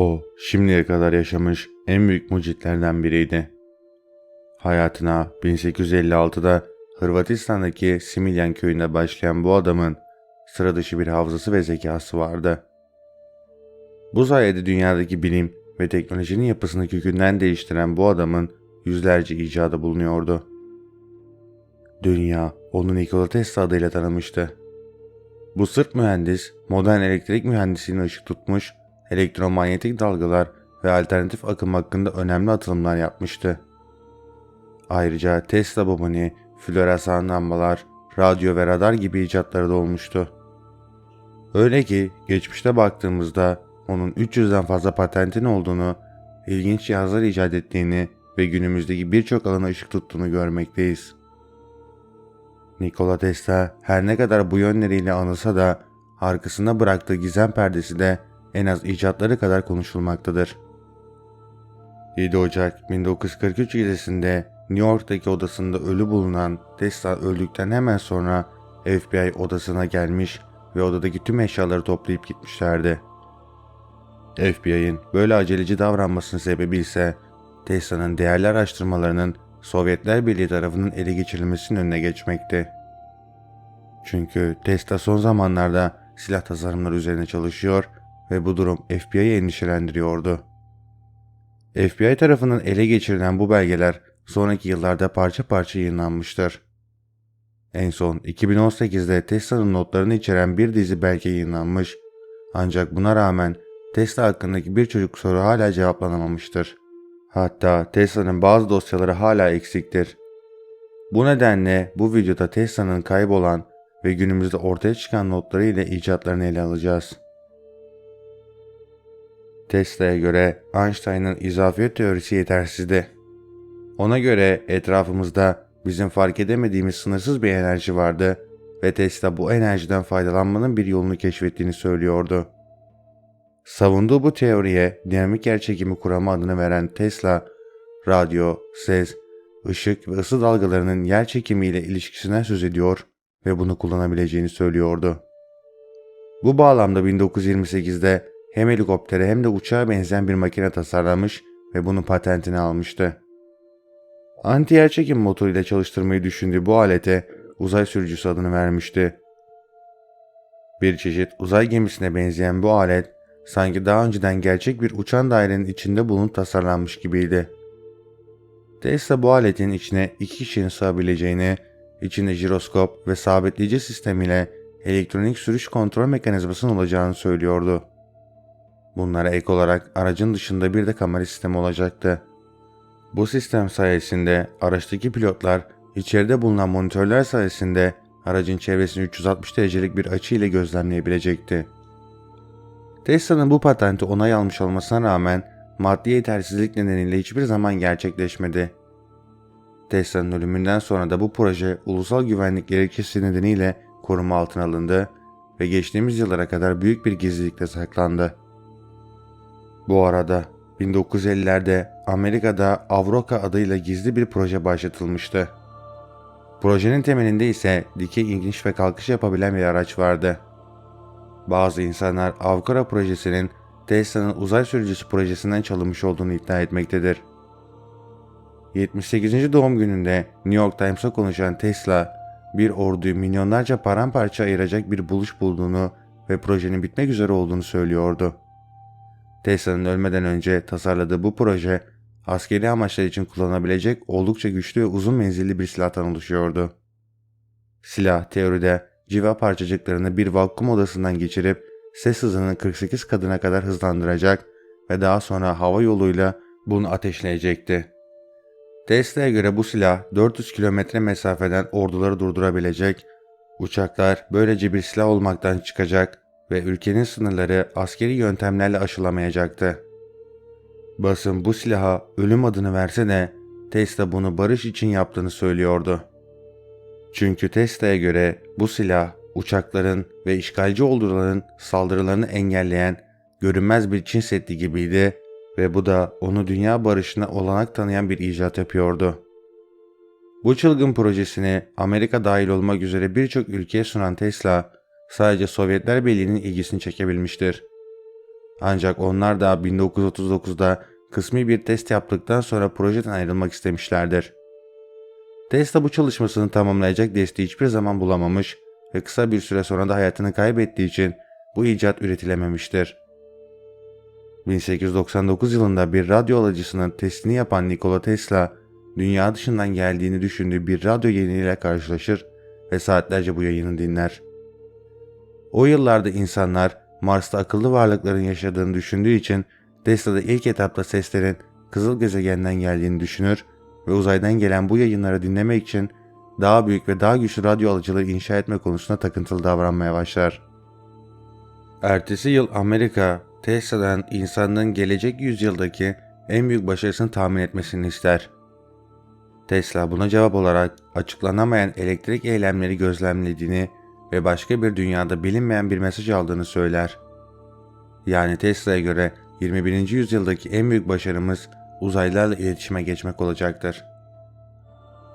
O şimdiye kadar yaşamış en büyük mucitlerden biriydi. Hayatına 1856'da Hırvatistan'daki Similjan köyünde başlayan bu adamın sıra dışı bir hafızası ve zekası vardı. Bu sayede dünyadaki bilim ve teknolojinin yapısını kökünden değiştiren bu adamın yüzlerce icadı bulunuyordu. Dünya onu Nikola Tesla adıyla tanımıştı. Bu sırt mühendis modern elektrik mühendisliğine ışık tutmuş, elektromanyetik dalgalar ve alternatif akım hakkında önemli atılımlar yapmıştı. Ayrıca Tesla bobini, floresan lambalar, radyo ve radar gibi icatları da olmuştu. Öyle ki geçmişte baktığımızda onun 300'den fazla patentin olduğunu, ilginç cihazlar icat ettiğini ve günümüzdeki birçok alana ışık tuttuğunu görmekteyiz. Nikola Tesla her ne kadar bu yönleriyle anılsa da arkasında bıraktığı gizem perdesi de en az icatları kadar konuşulmaktadır. 7 Ocak 1943 gecesinde New York'taki odasında ölü bulunan Tesla öldükten hemen sonra FBI odasına gelmiş ve odadaki tüm eşyaları toplayıp gitmişlerdi. FBI'ın böyle aceleci davranmasının sebebi ise Tesla'nın değerli araştırmalarının Sovyetler Birliği tarafından ele geçirilmesinin önüne geçmekti. Çünkü Tesla son zamanlarda silah tasarımları üzerine çalışıyor ve bu durum FBI'yi endişelendiriyordu. FBI tarafından ele geçirilen bu belgeler sonraki yıllarda parça parça yayınlanmıştır. En son 2018'de Tesla'nın notlarını içeren bir dizi belge yayınlanmış ancak buna rağmen Tesla hakkındaki birçok soru hala cevaplanamamıştır. Hatta Tesla'nın bazı dosyaları hala eksiktir. Bu nedenle bu videoda Tesla'nın kaybolan ve günümüzde ortaya çıkan notları ile icatlarını ele alacağız. Tesla'ya göre Einstein'ın izafiyet teorisi yetersizdi. Ona göre etrafımızda bizim fark edemediğimiz sınırsız bir enerji vardı ve Tesla bu enerjiden faydalanmanın bir yolunu keşfettiğini söylüyordu. Savunduğu bu teoriye dinamik yerçekimi kuramı adını veren Tesla, radyo, ses, ışık ve ısı dalgalarının yer çekimiyle ilişkisinden söz ediyor ve bunu kullanabileceğini söylüyordu. Bu bağlamda 1928'de hem helikoptere hem de uçağa benzeyen bir makine tasarlamış ve bunun patentini almıştı. Anti yerçekim motoruyla çalıştırmayı düşündüğü bu alete uzay sürücüsü adını vermişti. Bir çeşit uzay gemisine benzeyen bu alet sanki daha önceden gerçek bir uçan dairenin içinde bulunup tasarlanmış gibiydi. Tesla bu aletin içine iki kişinin sığabileceğini, içinde jiroskop ve sabitleyici sistemiyle elektronik sürüş kontrol mekanizmasının olacağını söylüyordu. Bunlara ek olarak aracın dışında bir de kamera sistemi olacaktı. Bu sistem sayesinde araçtaki pilotlar içeride bulunan monitörler sayesinde aracın çevresini 360 derecelik bir açı ile gözlemleyebilecekti. Tesla'nın bu patenti onay almış olmasına rağmen maddi yetersizlik nedeniyle hiçbir zaman gerçekleşmedi. Tesla'nın ölümünden sonra da bu proje ulusal güvenlik gerekçesi nedeniyle koruma altına alındı ve geçtiğimiz yıllara kadar büyük bir gizlilikte saklandı. Bu arada 1950'lerde Amerika'da Avroka adıyla gizli bir proje başlatılmıştı. Projenin temelinde ise dikey iniş ve kalkış yapabilen bir araç vardı. Bazı insanlar Avkara projesinin Tesla'nın uzay sürücüsü projesinden çalınmış olduğunu iddia etmektedir. 78. doğum gününde New York Times'a konuşan Tesla, bir orduyu milyonlarca paramparça ayıracak bir buluş bulduğunu ve projenin bitmek üzere olduğunu söylüyordu. Tesla'nın ölmeden önce tasarladığı bu proje, askeri amaçlar için kullanabilecek oldukça güçlü ve uzun menzilli bir silahtan oluşuyordu. Silah teoride civa parçacıklarını bir vakum odasından geçirip ses hızını 48 kadına kadar hızlandıracak ve daha sonra hava yoluyla bunu ateşleyecekti. Tesla'ya göre bu silah 400 kilometre mesafeden orduları durdurabilecek, uçaklar böylece bir silah olmaktan çıkacak ve ülkenin sınırları askeri yöntemlerle aşılamayacaktı. Basın bu silaha ölüm adını verse de Tesla bunu barış için yaptığını söylüyordu. Çünkü Tesla'ya göre bu silah uçakların ve işgalci orduların saldırılarını engelleyen görünmez bir Çin Seddi gibiydi ve bu da onu dünya barışına olanak tanıyan bir icat yapıyordu. Bu çılgın projesini Amerika dahil olmak üzere birçok ülkeye sunan Tesla, sadece Sovyetler Birliği'nin ilgisini çekebilmiştir. Ancak onlar da 1939'da kısmi bir test yaptıktan sonra projeden ayrılmak istemişlerdir. Tesla bu çalışmasını tamamlayacak desteği hiçbir zaman bulamamış ve kısa bir süre sonra da hayatını kaybettiği için bu icat üretilememiştir. 1899 yılında bir radyo alıcısının testini yapan Nikola Tesla, dünya dışından geldiğini düşündüğü bir radyo yayınıyla karşılaşır ve saatlerce bu yayını dinler. O yıllarda insanlar Mars'ta akıllı varlıkların yaşadığını düşündüğü için Tesla da ilk etapta seslerin kızıl gezegenden geldiğini düşünür ve uzaydan gelen bu yayınları dinlemek için daha büyük ve daha güçlü radyo alıcıları inşa etme konusunda takıntılı davranmaya başlar. Ertesi yıl Amerika, Tesla'dan insanlığın gelecek yüzyıldaki en büyük başarısını tahmin etmesini ister. Tesla buna cevap olarak açıklanamayan elektrik eylemleri gözlemlediğini ve başka bir dünyada bilinmeyen bir mesaj aldığını söyler. Yani Tesla'ya göre 21. yüzyıldaki en büyük başarımız uzaylılarla iletişime geçmek olacaktır.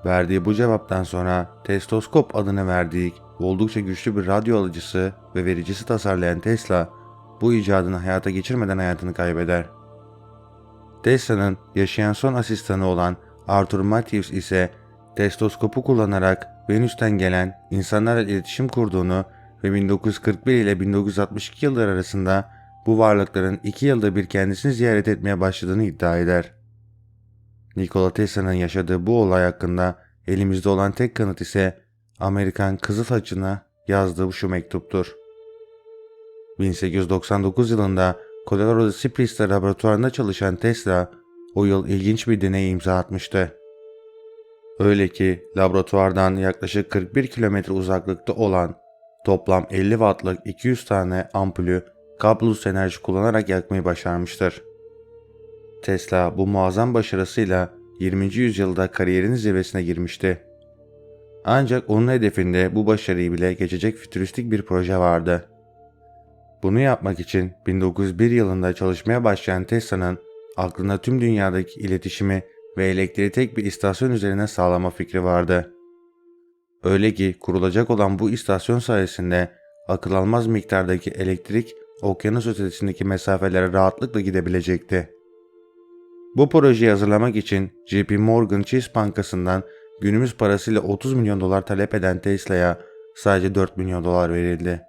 Verdiği bu cevaptan sonra testoskop adını verdiği oldukça güçlü bir radyo alıcısı ve vericisi tasarlayan Tesla bu icadını hayata geçirmeden hayatını kaybeder. Tesla'nın yaşayan son asistanı olan Arthur Matthews ise testoskopu kullanarak Venüs'ten gelen insanlarla iletişim kurduğunu ve 1941 ile 1962 yılları arasında bu varlıkların iki yılda bir kendisini ziyaret etmeye başladığını iddia eder. Nikola Tesla'nın yaşadığı bu olay hakkında elimizde olan tek kanıt ise Amerikan Kızıl Haçı'na yazdığı şu mektuptur. 1899 yılında Colorado Springs laboratuvarında çalışan Tesla o yıl ilginç bir deney imza atmıştı. Öyle ki laboratuvardan yaklaşık 41 kilometre uzaklıkta olan toplam 50 wattlık 200 tane ampulü kablosuz enerji kullanarak yakmayı başarmıştır. Tesla bu muazzam başarısıyla 20. yüzyılda kariyerin zirvesine girmişti. Ancak onun hedefinde bu başarıyı bile geçecek fütüristik bir proje vardı. Bunu yapmak için 1901 yılında çalışmaya başlayan Tesla'nın aklında tüm dünyadaki iletişimi ve elektriği tek bir istasyon üzerine sağlama fikri vardı. Öyle ki kurulacak olan bu istasyon sayesinde akıl almaz miktardaki elektrik okyanus ötesindeki mesafelere rahatlıkla gidebilecekti. Bu projeyi hazırlamak için JP Morgan Chase Bankası'ndan günümüz parasıyla 30 milyon dolar talep eden Tesla'ya sadece 4 milyon dolar verildi.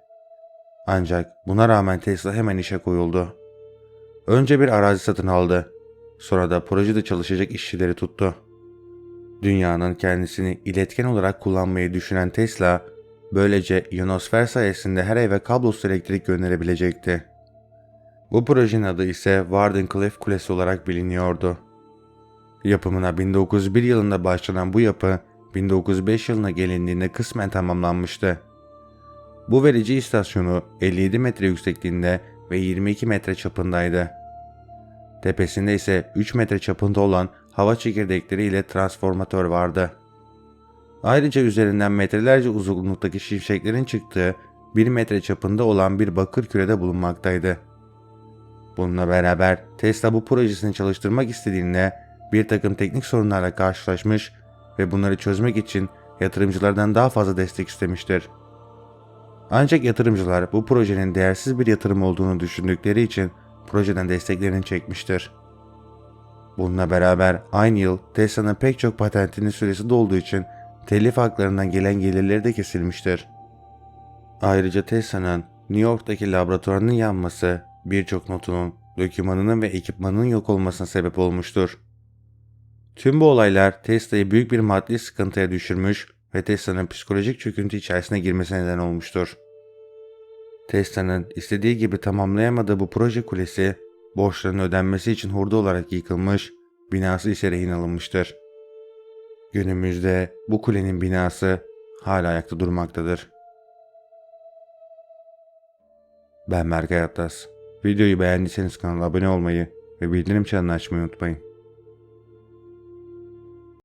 Ancak buna rağmen Tesla hemen işe koyuldu. Önce bir arazi satın aldı. Sonra da projede çalışacak işçileri tuttu. Dünyanın kendisini iletken olarak kullanmayı düşünen Tesla, böylece ionosfer sayesinde her eve kablosuz elektrik gönderebilecekti. Bu projenin adı ise Wardenclyffe Kulesi olarak biliniyordu. Yapımına 1901 yılında başlanan bu yapı 1905 yılına gelindiğinde kısmen tamamlanmıştı. Bu verici istasyonu 57 metre yüksekliğinde ve 22 metre çapındaydı. Tepesinde ise 3 metre çapında olan hava çekirdekleri ile transformatör vardı. Ayrıca üzerinden metrelerce uzunluktaki şimşeklerin çıktığı 1 metre çapında olan bir bakır kürede bulunmaktaydı. Bununla beraber Tesla bu projesini çalıştırmak istediğinde bir takım teknik sorunlarla karşılaşmış ve bunları çözmek için yatırımcılardan daha fazla destek istemiştir. Ancak yatırımcılar bu projenin değersiz bir yatırım olduğunu düşündükleri için projeden desteklerini çekmiştir. Bununla beraber aynı yıl Tesla'nın pek çok patentinin süresi dolduğu için telif haklarından gelen gelirleri de kesilmiştir. Ayrıca Tesla'nın New York'taki laboratuvarının yanması birçok notunun, dokümanının ve ekipmanının yok olmasına sebep olmuştur. Tüm bu olaylar Tesla'yı büyük bir maddi sıkıntıya düşürmüş ve Tesla'nın psikolojik çöküntü içerisine girmesine neden olmuştur. Tesla'nın istediği gibi tamamlayamadığı bu proje kulesi borçların ödenmesi için hurda olarak yıkılmış, binası ise rehin alınmıştır. Günümüzde bu kulenin binası hala ayakta durmaktadır. Ben Berkay Atlas. Videoyu beğendiyseniz kanala abone olmayı ve bildirim çanını açmayı unutmayın.